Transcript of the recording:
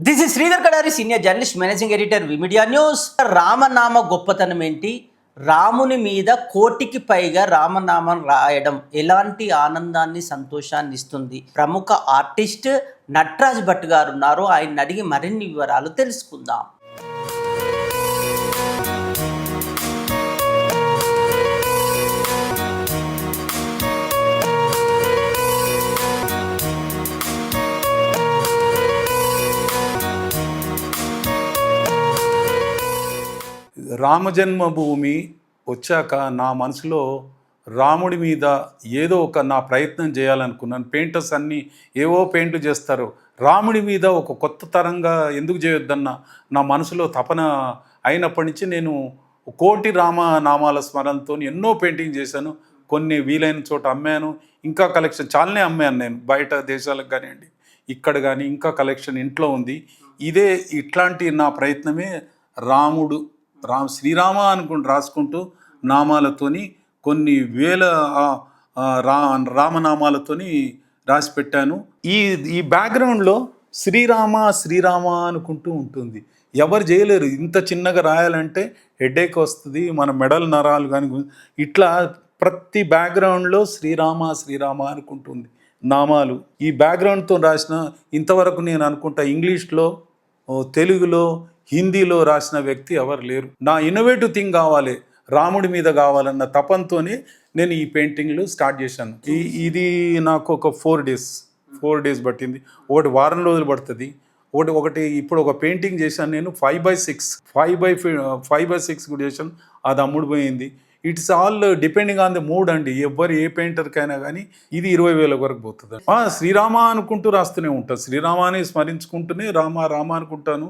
This is Sridhar Kadari senior journalist managing editor V media news రామనామ గొప్పతనం ఏంటి? రాముని మీద కోటికి పైగా రామనామం రాయడం ఎలాంటి ఆనందాన్ని సంతోషాన్ని ఇస్తుంది? ప్రముఖ ఆర్టిస్ట్ నట్రాజ్ భట్ గారు ఉన్నారు. ఆయన అడిగి మరిన్ని వివరాలు తెలుసుకుందాం. రామజన్మభూమి వచ్చాక నా మనసులో రాముడి మీద ఏదో ఒక నా ప్రయత్నం చేయాలనుకున్నాను. పెయింటర్స్ అన్నీ ఏవో పెయింట్లు చేస్తారు. రాముడి మీద ఒక కొత్త తరంగా ఎందుకు చేయొద్దన్న నా మనసులో తపన అయినప్పటి నుంచి నేను కోటి రామ నామాల స్మరణతో ఎన్నో పెయింటింగ్ చేశాను. కొన్ని వీలైన చోట అమ్మాను. ఇంకా కలెక్షన్ చాలానే అమ్మాను నేను. బయట దేశాలకు కానివ్వండి ఇక్కడ కానీ ఇంకా కలెక్షన్ ఇంట్లో ఉంది. ఇదే ఇట్లాంటి నా ప్రయత్నమే రాముడు రామ్ శ్రీరామ అనుకుంటూ రాసుకుంటూ నామాలతోని కొన్ని వేల రా రామనామాలతోని రాసి పెట్టాను. ఈ ఈ బ్యాక్గ్రౌండ్లో శ్రీరామ శ్రీరామ అనుకుంటూ ఉంటుంది. ఎవరు చేయలేరు. ఇంత చిన్నగా రాయాలంటే హెడేక్ వస్తుంది మన మెడల్ నరాలు కానీ ఇట్లా ప్రతి బ్యాక్గ్రౌండ్లో శ్రీరామ శ్రీరామ అనుకుంటుంది నామాలు. ఈ బ్యాక్గ్రౌండ్తో రాసిన ఇంతవరకు నేను అనుకుంటా ఇంగ్లీష్లో తెలుగులో హిందీలో రాసిన వ్యక్తి ఎవరు లేరు. నా ఇన్నోవేటివ్ థింగ్ కావాలి రాముడి మీద కావాలన్న తపంతోనే నేను ఈ పెయింటింగ్లు స్టార్ట్ చేశాను. ఈ ఇది నాకు ఒక ఫోర్ డేస్ ఫోర్ డేస్ పట్టింది. ఒకటి వారం రోజులు పడుతుంది. ఒకటి ఒకటి ఇప్పుడు ఒక పెయింటింగ్ చేశాను నేను five by six five by five by six కూడా చేశాను. అది అమ్ముడు పోయింది. It's all depending on the mood అండి. ఎవ్వరు ఏ పెయింటర్కైనా కానీ ఇది ఇరవై వేల వరకు పోతుంది. శ్రీరామ అనుకుంటూ రాస్తూనే ఉంటాను శ్రీరామాని స్మరించుకుంటూనే రామ రామ అనుకుంటాను.